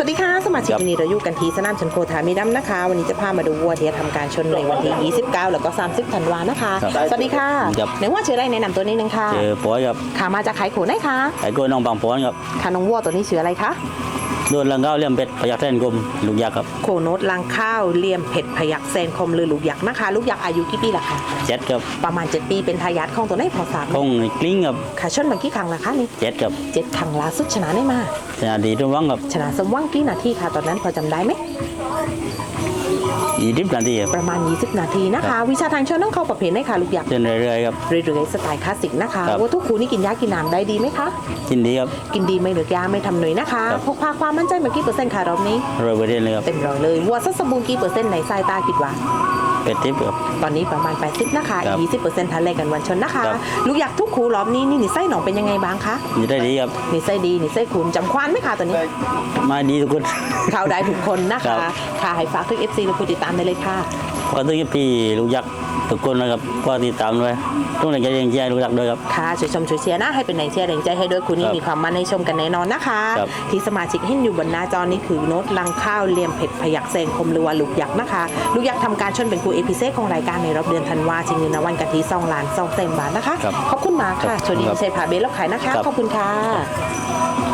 สวัสดีค่ะ สมาชิกครับวันนี้เราอยู่กันที่สนามชนโคทามิดัมนะคะ วันนี้จะพามาดูวัวที่จะทำการชนในวันที่ 29 แล้วก็ 30ธันวานะคะครับสวัสดีค่ะครับในว่าชื่ออะไรแนะนำตัวนิดนึงค่ะเจอปอยครับค่ะมาจากไขโขนได้ค่ะไอ้กล้วยน้องบางปอนครับค่ะน้องวัวตัวนี้ชื่ออะไรคะ โดนลังเก้าเลี่ยมเป็ดพยักแท่นกลมลูกยักษ์ครับโคโนตลังข้าวเลียมเผ็ดพยักแซนคมหรือลูกยักษ์นะคะ ลูกยักษ์อายุกี่ปีล่ะคะเจ็ดครับประมาณ 7 ปีเป็นทายาทของตัวไหนพอทราบไหมคงกลิ้งครับค่ะชนมากี่ครั้งนะคะนี่เจ็ดครับเจ็ดครั้งล่าสุดชนะได้มาชนะดีทุกวังครับชนะสมหว่างกี่นาทีค่ะตอนนั้นพอจำได้ไหม ยี่สิบนาทีครับประมาณ 20 นาทีนะคะ วิชาทางชนต้องเข้าประเภทไหนคะลูกยักษ์เดินเรื่อยๆครับ เรื่อยๆสไตล์คลาสสิกนะคะครับ ว่าทุกครูนี่กินยากินน้ำได้ดีไหมคะ กินดีครับ กินดีไม่เหลือยาไม่ทำหน่วยนะคะ ครับ พกพาความมั่นใจมากี่เปอร์เซ็นต์ค่ะรอบนี้ ร้อยเปอร์เซ็นต์เลยครับเต็มร้อยเลยวัวสักสมบูรณ์กี่เปอร์เซ็นต์ในสายตาคิดว่า เป็ดทิพย์ครับ ตอนนี้ประมาณ 80 นะคะครับอีก20เปอร์เซ็นต์ทันเลกันวันชนนะคะ ครับ ลูกอยากทุกครูรอบนี้นี่นิสัยหนองเป็นยังไงบ้างคะอยู่ได้ดีครับ นิสัยดีนิสัยคุณจำควานไหมคะตอนนี้ มาดีทุกคน เข้าได้ทุกคนนะครัคะบ ค่ะให้ฝากทุก FC และผู้ติดตามได้เลยค่ะก็ต้องพี่ลูกยักษ์ทุกคนนะครับก็ติดตามด้วยต้องในใจเย็นใจลูกยักษ์ด้วยครับค่ะช่วยชมช่วยเชียร์นะให้เป็นแรงเชียร์แรงใจให้ด้วยคุณนี่ครับมีความมันให้ชมกันแน่นอนนะคะครับที่สมาชิกเห็นอยู่บนหน้าจอนี่คือโน้ตลังข้าวเหลี่ยมเผ็ดพยักเซนคมหรือว่าลูกยักษ์นะคะ ลูกยักษ์ทำการชนเป็นครูเอพิเซของรายการในรอบเดือนธันวาชิงเงินรางวัลกะทิซองล้านซองเซนบาทนะคะครับขอบคุณมากค่ะครับสวัสดีครับเชฟผาเบลแล้วขายนะคะครับขอบคุณค่ะ